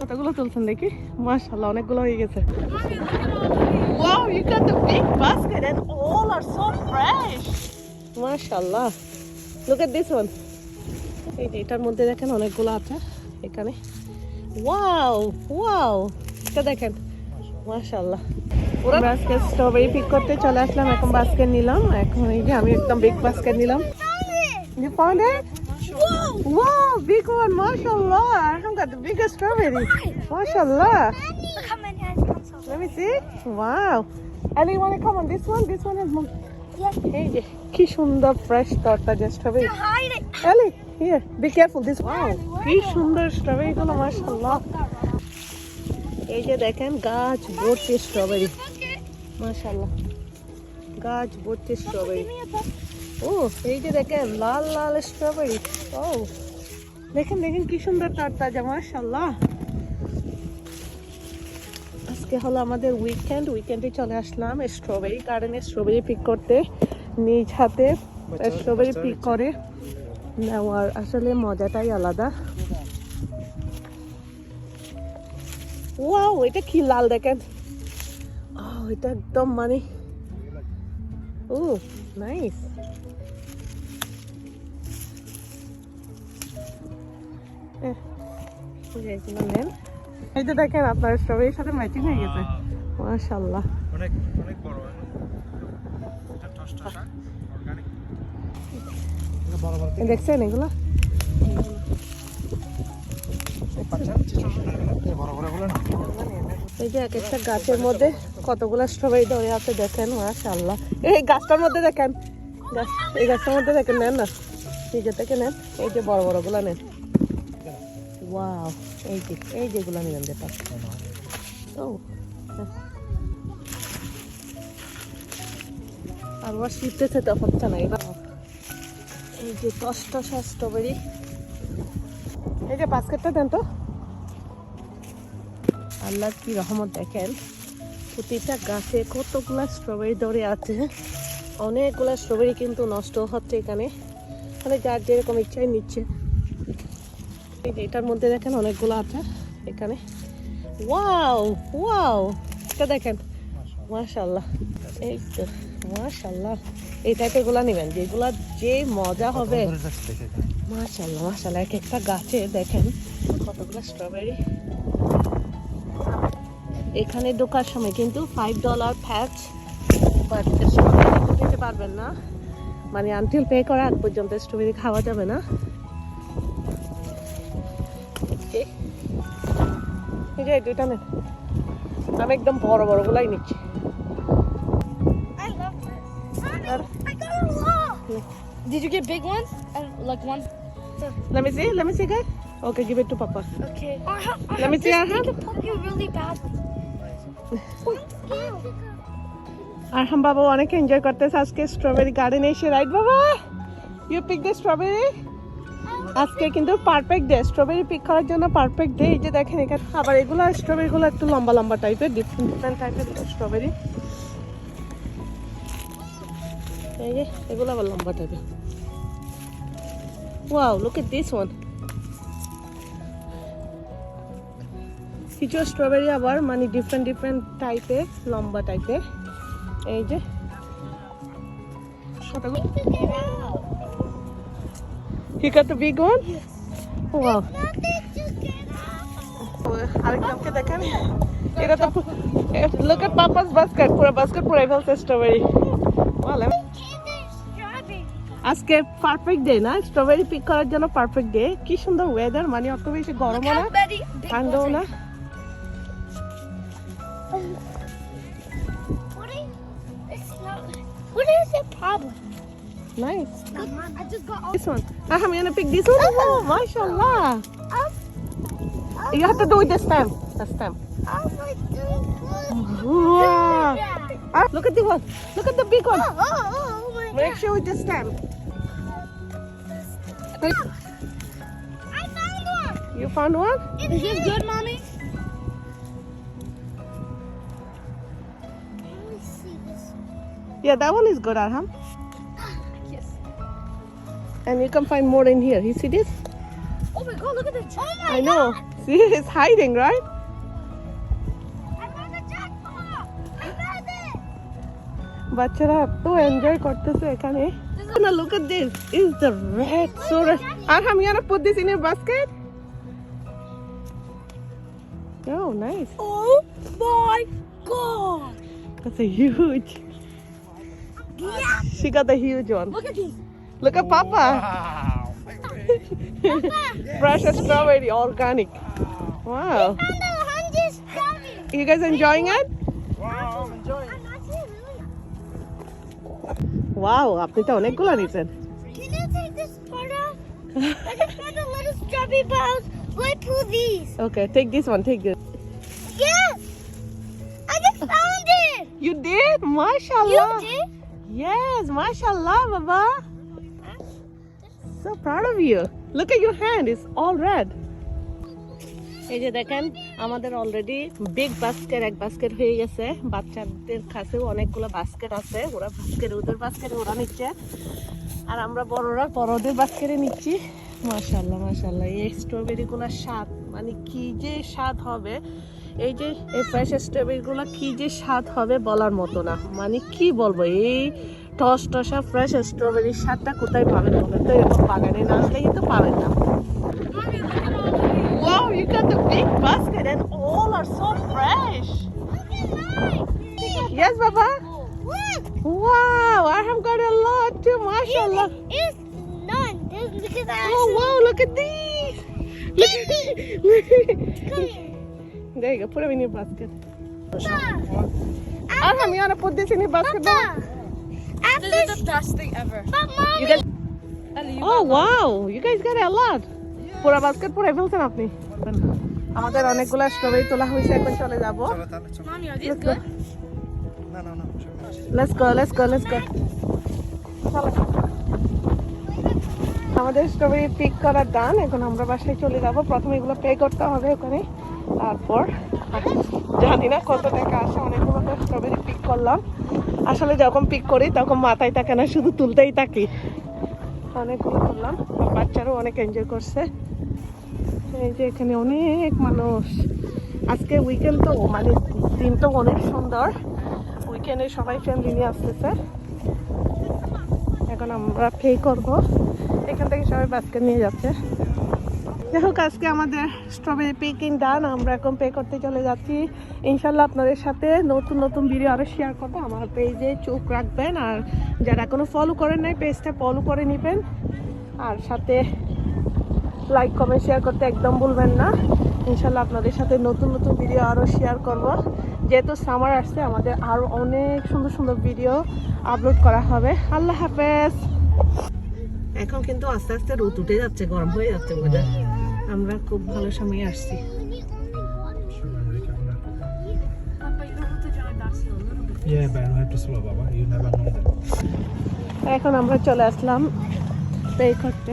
কতগুলো তুলছেন দেখি। মাশাআল্লাহ অনেকগুলো হয়ে গেছে। Wow, you got the big basket and all are so fresh. মাশাআল্লাহ। Look at this one. এই যে এটার মধ্যে দেখেন অনেকগুলো আছে এখানে। ওয়াও ওয়াও এটা দেখেন। মাশাআল্লাহ। পুরো বাস্কেট স্ট্রবেরি পিক করতে চলে আসলাম এখন বাস্কেট নিলাম। এখন এই যে আমি একদম বিগ বাস্কেট নিলাম। You found it? Wow, big one, mashallah. I've got the biggest strawberry. Mashallah. Look how many I found so Let me see. Wow. Ali, you want to come on this one? This one has more. Yes. যে কি সুন্দর fresh তরতাজা strawberry. Ellie here be careful this wow কি সুন্দর strawberry গুলো মাশাআল্লাহ এই যে দেখেন গাছ ভর্তি স্ট্রবেরি মাশাআল্লাহ গাছ ভর্তি strawberry Give me a book. ও এই যে দেখেন লাল লাল স্ট্রবেরি ও দেখেন দেখেন কি সুন্দর তরতাজা মাশাআল্লাহ। আজকে হলো আমাদের উইকেন্ড উইকেন্ডে চলে আসলাম স্ট্রবেরি গার্ডেনে স্ট্রবেরি পিক করতে। নিজ হাতে স্ট্রবেরি পিক করে। নেওয়ার আসলে মজাটাই আলাদা। ওয়াও এটা কি লাল দেখেন। ও এটা একদম মানে ও নাইস নেন এই যে দেখেন আপনার স্ট্রবেরির সাথে ম্যাচিং হয়ে গেছে। মাশাল্লাহ অনেক অনেক বড় এটা টসটসা অর্গানিক বড় বড় এই দেখছেন এগুলো? বড় বড়গুলো এই যে এক একটা গাছের মধ্যে কতগুলো স্ট্রবেরি ধরে আছে দেখেন মাশাল্লাহ এই গাছটার মধ্যে দেখেন গাছ এই গাছটার মধ্যে দেখেন নেন না? নিজে থেকে নেন এই যে বড় বড়গুলো নেন। ওয়াও এই যে, এই যেগুলো নেবেন যেটা ও আবার শীতেছে তো হচ্ছে না এবার এই যে টসটসা স্ট্রবেরি এই যে বাস্কেটটা দেন তো। আল্লাহ কি রহমত দেখেন, প্রতিটা গাছে কতগুলা স্ট্রবেরি ধরে আছে। অনেকগুলা স্ট্রবেরি কিন্তু নষ্ট হচ্ছে এখানে। মানে যার যেরকম ইচ্ছাই নিচ্ছে। এই যে এটার মধ্যে দেখেন অনেকগুলো আছে এখানে। ওয়াও ওয়াও এটা দেখেন। মাশাল্লাহ এই তো মাশাল্লাহ এই টাইপেরগুলা নেবেন যেগুলা যে মজা হবে। মাশাল্লাহ মাশাল্লাহ এক একটা গাছে দেখেন কতগুলো স্ট্রবেরি এখানে ঢোকার সময় কিন্তু ফাইভ ডলার বাট স্ট্রবেরি খেতে পারবেন না। মানে আনটিল পে করা আগ পর্যন্ত স্ট্রবেরি খাওয়া যাবে না। যে এই দুইটা নেন আমি একদম বড় বড় গুলাই নিচ্ছি I love this. R I got a lot. Did you get big ones? And like one? let me see let me see guys okay give it to papa Okay. Let me see your This hand. thing could poke you really badly. আর হাম বাবা অনেক enjoy করতেছে আজকে strawberry গার্ডেনে এসে right বাবা you pick the strawberry আজকে কিন্তু পারফেক্ট ডে স্ট্রবেরি পিক করার জন্য পারফেক্ট ডে এই যে দেখেন এখানে আবার এগুলো স্ট্রবেরিগুলো একটু লম্বা লম্বা টাইপের ডিফারেন্ট টাইপের স্ট্রবেরি এই যে, এগুলো আবার লম্বা টাইপের wow look at this one কিছু স্ট্রবেরি আবার মানে ডিফারেন্ট ডিফারেন্ট টাইপের লম্বা টাইপের এই যে। You got the big one? Yes. Wow. আরেকজনকে দেখেন এটা তো look at papa's basket পুরো basket পুরো ফেলছে স্ট্রবেরি I'm- আজকে পারফেক্ট ডে না স্ট্রবেরি পিক করার জন্য পারফেক্ট ডে কি সুন্দর ওয়েদার মানে অত বেশি গরমও না ঠান্ডাও না What is? The problem? Nice I just got all. This one. Ah, I'm gonna pick this one. Oh, mashallah. You have to do it this time. This time. I'm like. Wow. Ah, look at the one. Look at the big one. Oh, oh, oh, oh Make sure with this time. I found one. You found one? Is this good, mommy? Let me see this. Yeah, that one is good, Arham. Yes. And you can find more in here. You see this? Oh my god, look at the tree. Oh my I know. See, it's hiding, right? I found a jackpot! I found it! বাচ্চারা এত enjoy করতেছে এখানে Now look at this. Is the red so red? Arham, you wanna put this in your basket? Oh, nice. Oh my god! That's a huge. She got the huge one. Look at these. Look at Papa. Fresh strawberry, organic. Wow. And the hundred strawberries. You guys enjoying it? Wow, I'm enjoying. I'm actually really. Wow, আপনি তো অনেকগুলো নিছেন Can you take this part out? I just found a little strawberry balls. Let's pull these. Okay, take this one, take this. Yes! I just found it! You did? You Mashallah. did? Yes, mashallah, Baba. So proud of you. Look at your hand, it's all red. এই যে দেখেন আমাদের already big basket এক basket হয়ে গেছে। বাচ্চাদের কাছেও অনেকগুলো বাস্কেট আছে। ওরা বাস্কেট ওদের বাস্কেটে ওরা নিচ্ছে। আর আমরা বড়রা বড়দের বাস্কেটে নিচ্ছি। মাশাল্লাহ মাশাল্লাহ এই স্ট্রবেরিগুলোর স্বাদ মানে কি যে স্বাদ হবে। এই যে এই ফ্রেশ স্ট্রবেরিগুলো কি যে স্বাদ হবে বলার মতো না। মানে কি বলব এই টস টসা ফ্রেশ স্ট্রবেরির স্বাদটা কোথায় পাবেন বলেন তো এরকম বাগানে না আসলে কিন্তু পাবেন না Wow, you got the big basket and all are so fresh. Yes, Baba. Look! Wow, I have got a lot too, mashallah. It's none. There's because I Oh wow, look at these. Look at Come here. There you go, put them in your basket. Papa! Arham, you wanna put this in your basket? now? Papa! After This is the best thing ever. but mommy, You guys, Ellie, you oh got wow, you guys got a lot. পুরো basket পুরো ফেলছেন আপনি। আমাদের অনেকগুলো strawberry তোলা হয়েছে এখন চলে যাব। Let's go, let's go, let's go. আমাদের স্ট্রবেরি পিক করার ডান এখন আমরা বাসায় চলে যাব। প্রথমে এগুলো পে করতে হবে ওখানে। তারপর জানি না কত টাকা আসে অনেকগুলো স্ট্রবেরি পিক করলাম। আসলে যখন পিক করি, তখন মাথায় থাকে না, শুধু তুলতেই থাকি। অনেকগুলো করলাম বাচ্চারাও অনেক এনজয় করছে। এই যে এখানে অনেক মানুষ। আজকে উইকেন্ড তো মানে দিনটা অনেক সুন্দর। উইকেন্ডে সবাই ফ্যামিলি নিয়ে আসতেছে। এখন আমরা পে করব। এখান থেকে সবাই বাস্কেট নিয়ে যাচ্ছে। যাই হোক, আজকে আমাদের স্ট্রবেরি পিকিং ডান আমরা এখন পে করতে চলে যাচ্ছি। ইনশাল্লাহ আপনাদের সাথে নতুন নতুন ভিডিও আরও শেয়ার করব। আমার পেজে চোখ রাখবেন, আর যারা এখনও ফলো করেন নাই পেজটা ফলো করে নেবেন। আর সাথে লাইক কমেন্ট শেয়ার করতে একদম ভুলবেন না। ইনশাল্লাহ আপনাদের সাথে নতুন নতুন ভিডিও আরও শেয়ার করব। যেহেতু সামার আসছে, আমাদের আরও অনেক সুন্দর সুন্দর ভিডিও আপলোড করা হবে। আল্লাহ হাফেজ। এখন কিন্তু আস্তে আস্তে রোদ উঠে যাচ্ছে গরম হয়ে যাচ্ছে বোধহয়। আমরা খুব ভালো সময় আসছি। এখন আমরা চলে আসলাম পেয়ে করতে